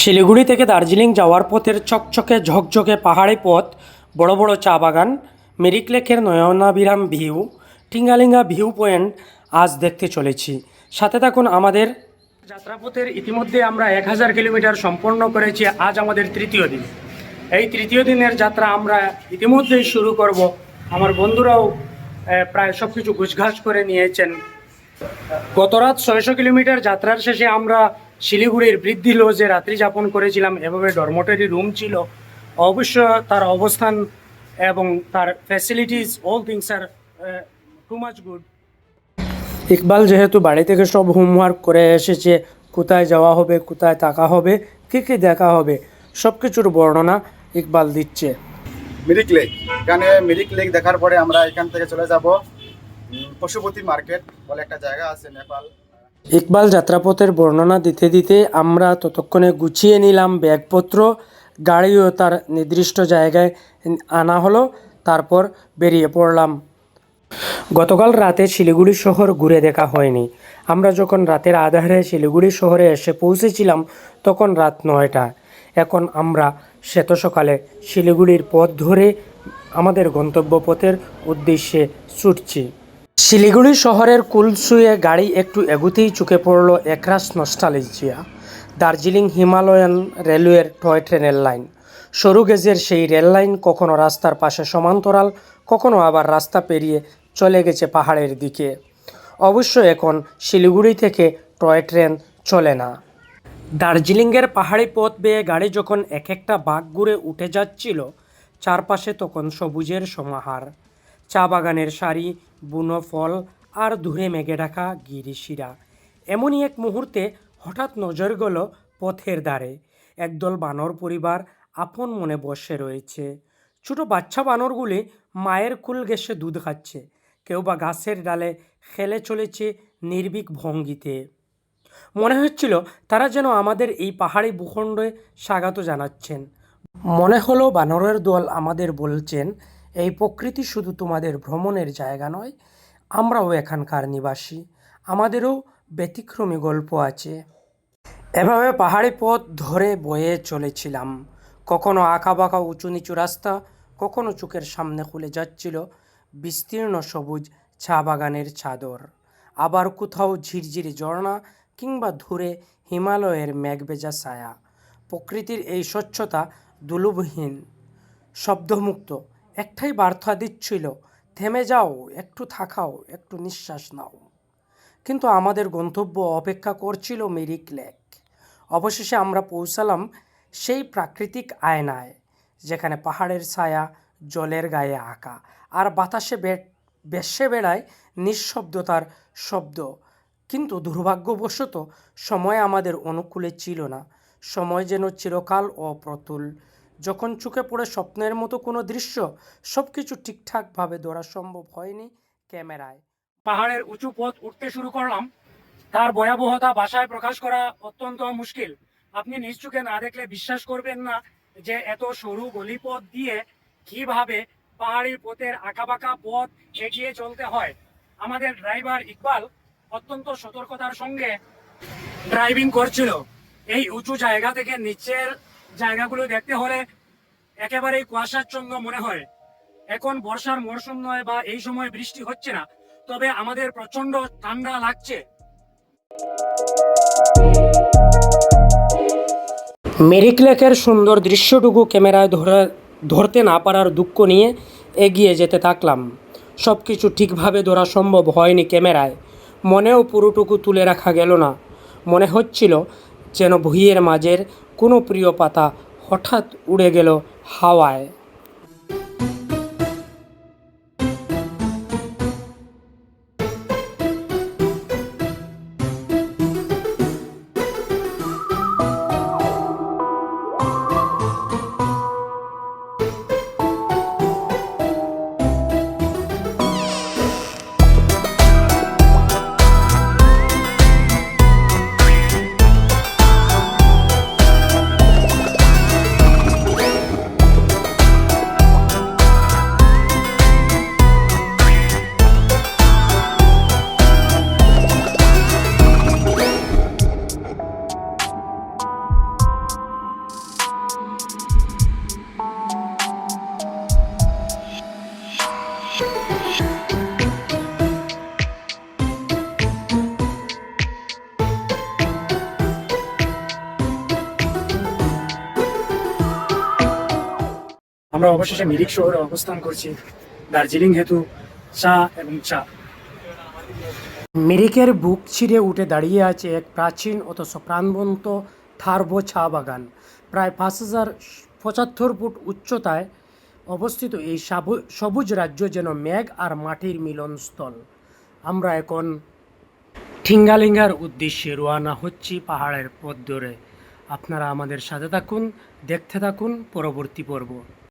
শিলিগুড়ি থেকে দার্জিলিং যাওয়ার পথের চকচকে ঝকঝকে পাহাড়ি পথ, বড় বড় চা বাগান, মেরিক লেকের নয়নাবিরাম ভিউ, টিঙ্গালিঙ্গা ভিউ পয়েন্ট আজ দেখতে চলেছি। সাথে থাকুন আমাদের যাত্রাপথের ইতিমধ্যে আমরা এক হাজার কিলোমিটার সম্পন্ন করেছি, আজ আমাদের তৃতীয় দিন। এই তৃতীয় দিনের যাত্রা আমরা ইতিমধ্যেই শুরু করব। আমার বন্ধুরাও প্রায় সব কিছু গুছগাছ করে নিয়েছেন। গতরাত ছয়শো কিলোমিটার যাত্রার শেষে আমরা শিলিগুড়ির বৃদ্ধি লজে রাত্রি যাপন করেছিলাম। এভাবে ডরমোটারি রুম ছিল। অবশ্য তার অবস্থান এবং তার facilities all things are too much good Iqbal যেহেতু বাড়ি থেকে সব হোমওয়ার্ক করে এসেছে, কোথায় যাওয়া হবে, কোথায় থাকা হবে, কী কী দেখা হবে সব কিছুর বর্ণনা ইকবাল দিচ্ছে। মিরিক লেক। এখানে মিরিক লেক দেখার পরে আমরা এখান থেকে চলে যাব পশুপতি মার্কেট বলে একটা জায়গা আছে, নেপাল। ইকবাল যাত্রাপথের বর্ণনা দিতে দিতে আমরা ততক্ষণে গুছিয়ে নিলাম ব্যাগপত্র, গাড়িও তার নির্দিষ্ট জায়গায় আনা হলো, তারপর বেরিয়ে পড়লাম। গতকাল রাতে শিলিগুড়ি শহর ঘুরে দেখা হয়নি। আমরা যখন রাতের আধারে শিলিগুড়ি শহরে এসে পৌঁছেছিলাম, তখন রাত নয়টা। এখন আমরা শ্বেত সকালে শিলিগুড়ির পথ ধরে আমাদের গন্তব্যপথের উদ্দেশ্যে ছুটছি। শিলিগুড়ি শহরের কুলসুয়ে গাড়ি একটু এগুতেই চুকে পড়ল একরাশ নস্টালিজিয়া। দার্জিলিং হিমালয়ান রেলওয়ের টয় ট্রেনের লাইন। সরু গেজের সেই রেল লাইন কখনো রাস্তার পাশে সমান্তরাল, কখনো আবার রাস্তা পেরিয়ে চলে গেছে পাহাড়ের দিকে। অবশ্য এখন শিলিগুড়ি থেকে টয় ট্রেন চলে না। দার্জিলিংয়ের পাহাড়ি পথ বেয়ে গাড়ি যখন এক একটা বাঘ ঘুরে উঠে যাচ্ছিল, চারপাশে তখন সবুজের সমাহার। চা বাগানের সারি, বুনো ফল আর দূরে মেঘে ঢাকা গিরিশিরা এমনই এক মুহূর্তে হঠাৎ নজর গেল পথের দ্বারে। একদল বানর পরিবার আপন মনে বসে রয়েছে। ছোট বাচ্চা বানরগুলি মায়ের কুল ঘেসে দুধ খাচ্ছে। কেউ বা গাছের ডালে খেলে চলেছে নির্ভীক ভঙ্গিতে। মনে হচ্ছিল তারা যেন আমাদের এই পাহাড়ি ভূখণ্ডে স্বাগত জানাচ্ছেন। মনে হলো বানরের দল আমাদের বলছেন এই প্রকৃতি শুধু তোমাদের ভ্রমণের জায়গা নয়, আমরাও এখানকার নিবাসী, আমাদেরও ব্যতিক্রমী গল্প আছে। এভাবে পাহাড়ি পথ ধরে বয়ে চলেছিলাম। কখনো বাঁকা উঁচু নিচু রাস্তা, কখনো চোখের সামনে খুলে যাচ্ছিল বিস্তীর্ণ সবুজ চা বাগানের চাদর। আবার কোথাও ঝিরঝিরি ঝর্ণা কিংবা ধুরে হিমালয়ের মেঘবেজা ছায়া। প্রকৃতির এই স্বচ্ছতা দুলুভহীন শব্দমুক্ত একটাই বার্তা দিচ্ছিল, থেমে যাও, একটু থাকাও, একটু নিঃশ্বাস নাও। কিন্তু আমাদের গন্তব্য অপেক্ষা করছিল মেরিক লেক। অবশেষে আমরা পৌঁছালাম সেই প্রাকৃতিক আয়নায়, যেখানে পাহাড়ের ছায়া, জলের গায়ে আঁকা আর বাতাসে বেশে বেড়ায় নিঃশব্দতার শব্দ। কিন্তু দুর্ভাগ্যবশত সময় আমাদের অনুকূলে ছিল না, সময় যেন চিরকাল অপ্রতুল। যখন চোখে পড়ে স্বপ্নের মতো কোনো দৃশ্য সব কিছু ঠিকঠাকভাবে ধরা সম্ভব হয়নি ক্যামেরায়। পাহাড়ের উঁচু পথ উঠতে শুরু করলাম। তার ভয়াবহতা ভাষায় প্রকাশ করা অত্যন্ত মুশকিল। আপনি নিজ চোখে না দেখলে বিশ্বাস করবেন না যে এত সরু গলিপথ দিয়ে কীভাবে পাহাড়ি পথের আঁকাবাঁকা পথ এগিয়ে চলতে হয়। আমাদের ড্রাইভার ইকবাল অত্যন্ত সতর্কতার সঙ্গে ড্রাইভিং করছিল। এই উঁচু জায়গা থেকে নিচের জায়গাগুলো দেখতে হলে একেবারেই কুয়াশাচ্ছন্ন মনে হয়। এখন বর্ষার মরশুম নয় বা এই সময় বৃষ্টি হচ্ছে না, তবে আমাদের প্রচণ্ড ঠান্ডা লাগছে। মেরিক লেকের সুন্দর দৃশ্যটুকু ক্যামেরায় ধরে ধরতে না পারার দুঃখ নিয়ে এগিয়ে যেতে থাকলাম। সব কিছু ঠিকভাবে ধরা সম্ভব হয়নি ক্যামেরায়। মনেও পুরোটুকু তুলে রাখা গেল না। মনে হচ্ছিল যেন ভুঁইয়ের মাঝের কোনো প্রিয় পাতা হঠাৎ উড়ে গেল হাওয়ায়। আমরা অবশেষে মিরিক শহরে অবস্থান করছি। দার্জিলিং হেতু চা এবং চা। মিরিকের বুক ছিঁড়ে উঠে দাঁড়িয়ে আছে এক প্রাচীন অথচ প্রাণবন্ত থার্বো চা বাগান। প্রায় পাঁচ হাজার পঁচাত্তর ফুট উচ্চতায় অবস্থিত এই সাবু- সবুজ রাজ্য যেন মেঘ আর মাটির মিলনস্থল। আমরা এখন ঠিঙ্গালিঙ্গার উদ্দেশ্যে রোয়ানা হচ্ছি পাহাড়ের পথ ধরে। আপনারা আমাদের সাথে থাকুন, দেখতে থাকুন, পরবর্তী পর্ব।